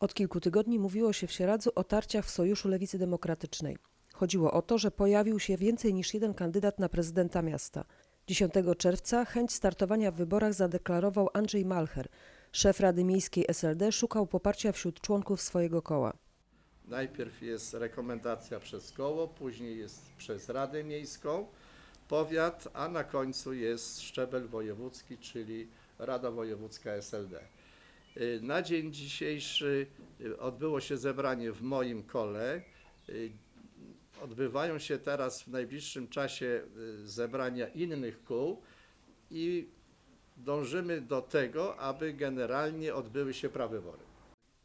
Od kilku tygodni mówiło się w Sieradzu o tarciach w Sojuszu Lewicy Demokratycznej. Chodziło o to, że pojawił się więcej niż jeden kandydat na prezydenta miasta. 10 czerwca chęć startowania w wyborach zadeklarował Andrzej Malcher. Szef Rady Miejskiej SLD szukał poparcia wśród członków swojego koła. Najpierw jest rekomendacja przez koło, później jest przez Radę Miejską, powiat, a na końcu jest szczebel wojewódzki, czyli Rada Wojewódzka SLD. Y, Na dzień dzisiejszy y, odbyło się zebranie w moim kole. Y, Odbywają się teraz w najbliższym czasie zebrania innych kół i dążymy do tego, aby generalnie odbyły się prawybory.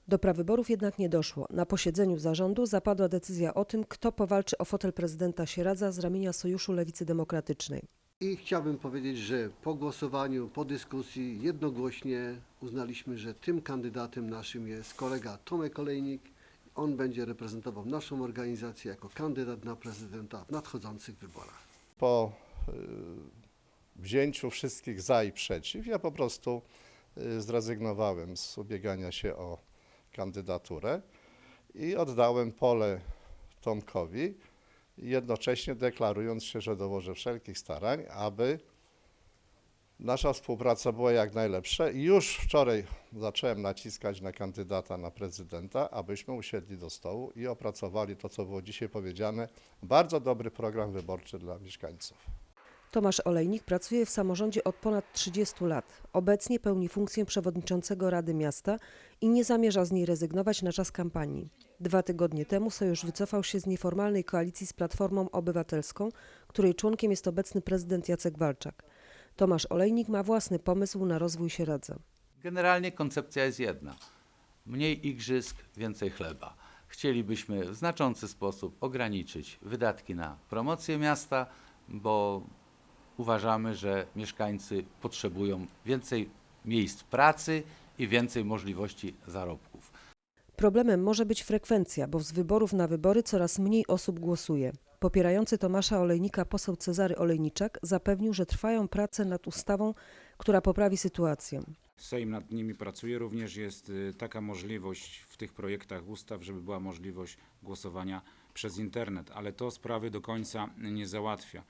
Do prawyborów jednak nie doszło. Na posiedzeniu zarządu zapadła decyzja o tym, kto powalczy o fotel prezydenta Sieradza z ramienia Sojuszu Lewicy Demokratycznej. I chciałbym powiedzieć, że po głosowaniu, po dyskusji jednogłośnie uznaliśmy, że tym kandydatem naszym jest kolega Tomek Olejnik. On będzie reprezentował naszą organizację jako kandydat na prezydenta w nadchodzących wyborach. po y, wzięciu wszystkich za i przeciw, ja po prostu y, zrezygnowałem z ubiegania się o kandydaturę i oddałem pole Tomkowi, jednocześnie deklarując się, że dołożę wszelkich starań, aby nasza współpraca była jak najlepsza. I już wczoraj zacząłem naciskać na kandydata na prezydenta, abyśmy usiedli do stołu i opracowali to, co było dzisiaj powiedziane, bardzo dobry program wyborczy dla mieszkańców. Tomasz Olejnik pracuje w samorządzie od ponad 30 lat. Obecnie pełni funkcję przewodniczącego Rady Miasta i nie zamierza z niej rezygnować na czas kampanii. Dwa tygodnie temu Sojusz wycofał się z nieformalnej koalicji z Platformą Obywatelską, której członkiem jest obecny prezydent Jacek Walczak. Tomasz Olejnik ma własny pomysł na rozwój Sieradza. Generalnie koncepcja jest jedna. Mniej igrzysk, więcej chleba. Chcielibyśmy w znaczący sposób ograniczyć wydatki na promocję miasta, bo uważamy, że mieszkańcy potrzebują więcej miejsc pracy i więcej możliwości zarobków. Problemem może być frekwencja, bo z wyborów na wybory coraz mniej osób głosuje. Popierający Tomasza Olejnika poseł Cezary Olejniczak zapewnił, że trwają prace nad ustawą, która poprawi sytuację. Sejm nad nimi pracuje. Również jest y, taka możliwość w tych projektach ustaw, żeby była możliwość głosowania przez internet, ale to sprawy do końca nie załatwia.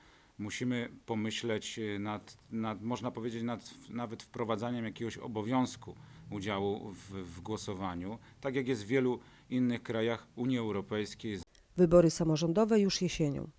Musimy pomyśleć y, nad, nad można powiedzieć, nad nawet wprowadzaniem jakiegoś obowiązku udziału w, w głosowaniu, tak jak jest w wielu innych krajach Unii Europejskiej. Wybory samorządowe już jesienią.